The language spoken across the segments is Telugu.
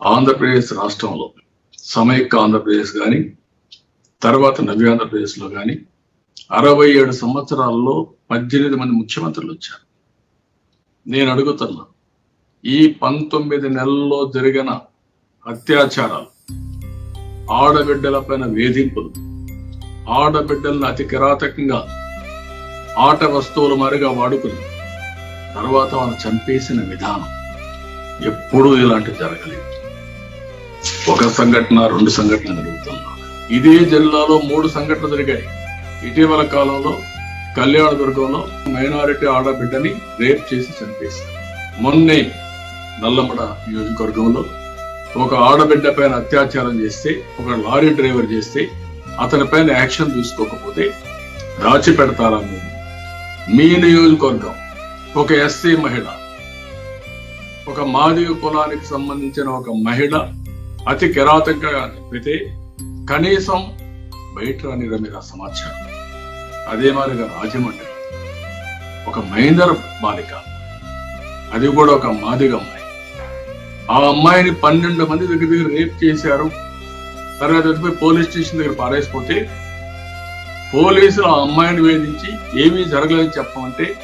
ఆంధ్రప్రదేశ్ రాష్ట్రంలో సమైక్య ఆంధ్రప్రదేశ్ కానీ తర్వాత నవ్య ఆంధ్రప్రదేశ్లో కానీ అరవై ఏడు సంవత్సరాల్లో పద్దెనిమిది మంది ముఖ్యమంత్రులు వచ్చారు. నేను అడుగుతున్నా ఈ పంతొమ్మిది నెలల్లో జరిగిన అత్యాచారాలు ఆడబిడ్డలపైన వేధింపులు ఆడబిడ్డలను అతి కిరాతకంగా ఆట వస్తువులు మరిగా వాడుకుని తర్వాత వాళ్ళు చంపేసిన విధానం ఎప్పుడూ ఇలాంటివి జరగలేదు. ఒక సంఘటన రెండు సంఘటనలు జరుగుతున్నా ఇదే జిల్లాలో మూడు సంఘటనలు జరిగాయి. ఇటీవల కాలంలో కళ్యాణదుర్గంలో మైనారిటీ ఆడబిడ్డని రేప్ చేసి చంపేశారు. మొన్నే నల్లమడ నియోజకవర్గంలో ఒక ఆడబిడ్డ పైన అత్యాచారం చేస్తే ఒక లారీ డ్రైవర్ చేస్తే అతని పైన యాక్షన్ తీసుకోకపోతే దాచి పెడతారా మీరు? మీ నియోజకవర్గం ఒక ఎస్సీ మహిళ ఒక మాదిగ కులానికి సంబంధించిన ఒక మహిళ అతి కిరాతకంగా చంపితే కనీసం బయట రాని మీద సమాచారం. అదే మాదిరిగా రాజమండ్రి. ఒక మహేందర్ బాలిక. అది కూడా ఒక మాదిగ అమ్మాయి. ఆ అమ్మాయిని పన్నెండు మంది దగ్గర దగ్గర రేప్ చేశారు. తర్వాత వచ్చిపోయి పోలీస్ స్టేషన్ దగ్గర పారేసిపోతే పోలీసులు ఆ అమ్మాయిని వేధించి ఏమీ జరగలేదని చెప్పమంటే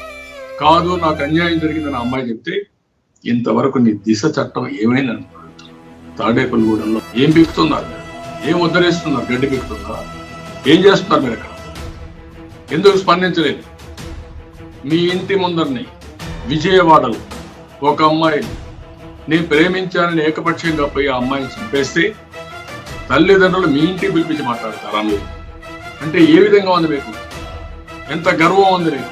కాదు నాకు అన్యాయం జరిగిందని అమ్మాయి చెప్తే ఇంతవరకు నీ దిశ చట్టం ఏమైందని తాడేపల్లిగూడెంలో ఏం పీకుతున్నారు మీరు? ఏం ఉద్ధరిస్తున్నారు? గడ్డి పీకుతున్నారా? ఏం చేస్తున్నారు మీరు ఇక్కడ? ఎందుకు స్పందించలేదు? మీ ఇంటి ముందరిని విజయవాడలో ఒక అమ్మాయిని నేను ప్రేమించానని ఏకపక్షంగా పోయి ఆ అమ్మాయిని చంపేస్తే తల్లిదండ్రులు మీ ఇంటికి పిలిపించి మాట్లాడతారా మీరు? అంటే ఏ విధంగా ఉంది మీకు? ఎంత గర్వం ఉంది మీకు?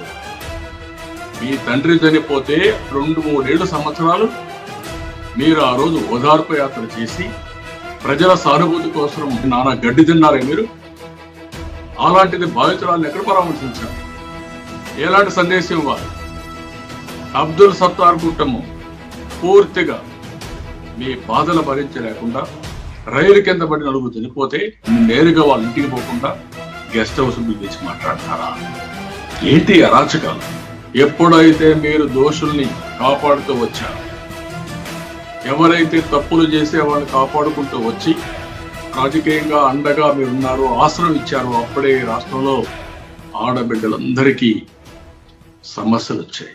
మీ తండ్రి చనిపోతే రెండు మూడేళ్ళు సంవత్సరాలు మీరు ఆ రోజు ఓదార్పు యాత్ర చేసి ప్రజల సానుభూతి కోసం నానా గడ్డి తిన్నారే మీరు? అలాంటిది బాధితురాలను ఎక్కడ పరామర్శించారు? ఎలాంటి సందేశం ఇవ్వాలి? అబ్దుల్ సత్తార్ కుటుంబం పూర్తిగా మీ బాధలు భరించలేకుండా రైలు కింద పడి నలుగు చనిపోతే నేరుగా వాళ్ళ ఇంటికి పోకుండా గెస్ట్ హౌస్ పిలిచి మాట్లాడతారా? ఏంటి అరాచకాలు? ఎప్పుడైతే మీరు దోషుల్ని కాపాడుతూ వచ్చారు ఎవరైతే తప్పులు చేసే వాళ్ళని కాపాడుకుంటూ వచ్చి రాజకీయంగా అండగా మీరున్నారో ఆశ్రయం ఇచ్చారో అప్పుడే రాష్ట్రంలో ఆడబిడ్డలందరికీ సమస్యలు వచ్చాయి